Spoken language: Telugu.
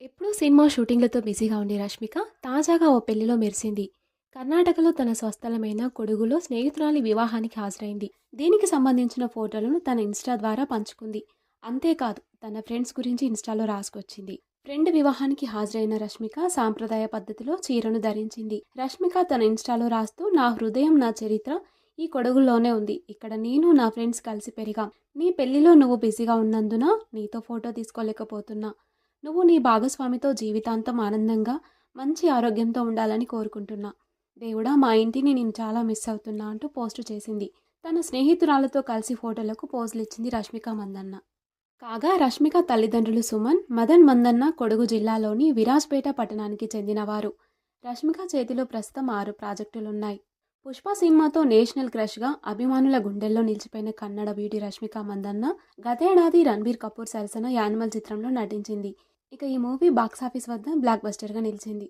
ఎప్పుడూ సినిమా షూటింగ్లతో బిజీగా ఉండే రష్మిక తాజాగా ఓ పెళ్ళిలో మెరిసింది. కర్ణాటకలో తన స్వస్థలమైన కొడుగులో స్నేహితురాలి వివాహానికి హాజరైంది. దీనికి సంబంధించిన ఫోటోలను తన ఇన్స్టా ద్వారా పంచుకుంది. అంతేకాదు తన ఫ్రెండ్స్ గురించి ఇన్స్టాలో రాసుకొచ్చింది. ఫ్రెండ్ వివాహానికి హాజరైన రష్మిక సాంప్రదాయ పద్ధతిలో చీరను ధరించింది. రష్మిక తన ఇన్స్టాలో రాస్తూ నా హృదయం నా చరిత్ర ఈ కొడుగుల్లోనే ఉంది. ఇక్కడ నేను నా ఫ్రెండ్స్ కలిసి పెరిగాం. నీ పెళ్ళిలో నువ్వు బిజీగా ఉన్నందున నీతో ఫోటో తీసుకోలేకపోతున్నా. నువ్వు నీ భాగస్వామితో జీవితాంతం ఆనందంగా మంచి ఆరోగ్యంతో ఉండాలని కోరుకుంటున్నా. దేవుడా మా ఇంటిని నేను చాలా మిస్ అవుతున్నా అంటూ పోస్టు చేసింది. తన స్నేహితురాలతో కలిసి ఫోటోలకు పోజులు ఇచ్చింది రష్మిక మందన్న. కాగా రష్మిక తల్లిదండ్రులు సుమన్ మదన్ మందన్న కొడుగు జిల్లాలోని విరాజ్పేట పట్టణానికి చెందినవారు. రష్మిక చేతిలో ప్రస్తుతం ఆరు ప్రాజెక్టులున్నాయి. పుష్ప సినిమాతో నేషనల్ క్రష్గా అభిమానుల గుండెల్లో నిలిచిపోయిన కన్నడ బ్యూటీ రష్మిక మందన్న గతేడాది రణబీర్ కపూర్ సరసన యానిమల్ చిత్రంలో నటించింది. ఇక ఈ మూవీ బాక్సాఫీస్ వద్ద బ్లాక్ బస్టర్గా నిలిచింది.